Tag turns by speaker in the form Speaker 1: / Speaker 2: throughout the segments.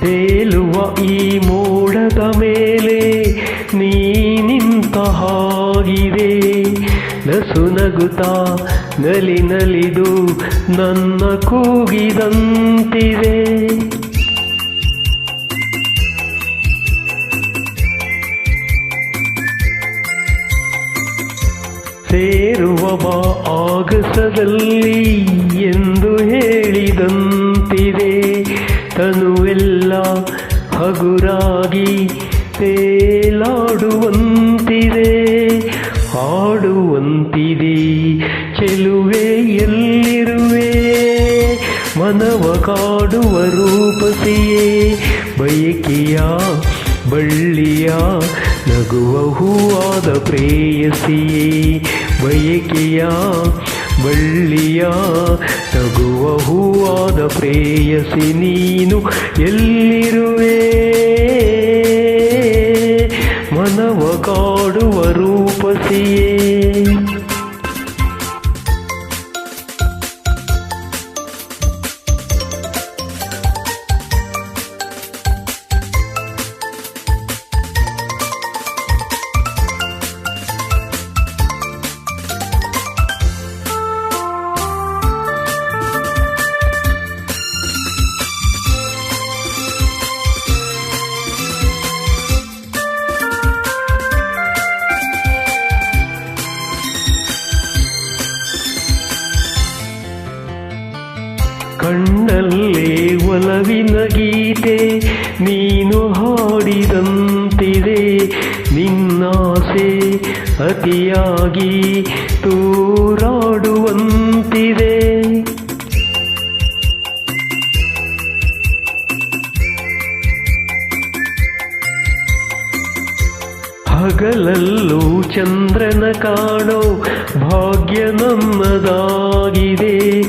Speaker 1: ತೇಲುವ ಈ ಮೋಡದ ಮೇಲೆ ನೀ ನಿಂತ ಹಾಗಿದೆ ನಸು ನಗುತ್ತಾ ನಲಿ ನಲಿದು ನನ್ನ ಕೂಗಿದಂತಿದೆ. ಸೇರುವ ಬಾ ಆಗಸದಲ್ಲಿ ಎಂದು ಹೇಳಿದಂತಿದೆ ಹಗುರಾಗಿ ತೇಲಾಡುವಂತಿದೆ ಹಾಡುವಂತಿದೆ ಚೆಲುವೆ ಎಲ್ಲಿರುವೆ? ಮನವ ಕಾಡುವ ರೂಪಸಿಯೇ ಬಯಕೆಯ ಬಳ್ಳಿಯ ನಗುವ ಹೂವಾದ ಪ್ರೇಯಸಿಯೇ ಬಯಕೆಯ ಬಳ್ಳಿಯ ತಗುವ ಹೂವಾದ ಪ್ರೇಯಸಿ ನೀನು ಎಲ್ಲಿರುವೆ ಮನವ ಕಾಡುವ ರೂಪಸಿಯೇ ಕಣ್ಣಲ್ಲೇ ಒಲವಿನ ಗೀತೆ ನೀನು ಹಾಡಿದಂತಿದೆ. ನಿನ್ನಾಸೆ ಅತಿಯಾಗಿ ತೂರಾಡುವಂತಿದೆ. ಹಗಲಲ್ಲೂ ಚಂದ್ರನ ಕಾಣೋ ಭಾಗ್ಯ ನಮ್ಮದಾಗಿದೆ.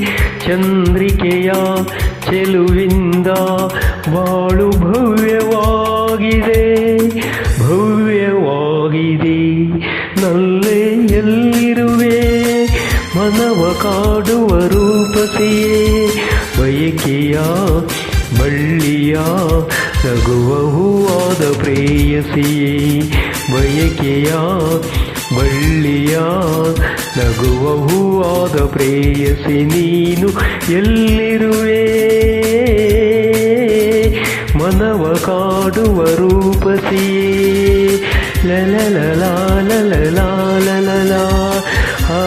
Speaker 1: ಚಂದ್ರಿಕೆಯ ಚೆಲುವಿಂದ ಬಾಳು ಭವ್ಯವಾಗಿದೆ ಭವ್ಯವಾಗಿದೆ. ನಲ್ಲೇ ಎಲ್ಲಿರುವೆ? ಮನವ ಕಾಡುವ ರೂಪಸಿಯೇ ಬಯಕೆಯ ಬಳ್ಳಿಯ ನಗುವ ಹೂವಾದ ಪ್ರೇಯಸಿಯೇ? ಬಯಕೆಯ ಬಳ್ಳಿಯ ನಗುವ ಹೂವಾದ ಪ್ರೇಯಸಿ ನೀನು ಎಲ್ಲಿರುವೆ? ಮನವ ಕಾಡುವ ರೂಪಸಿಯೇ? ಲಲ ಲಲ ಲಲ ಲಲ ಲಲ ಆ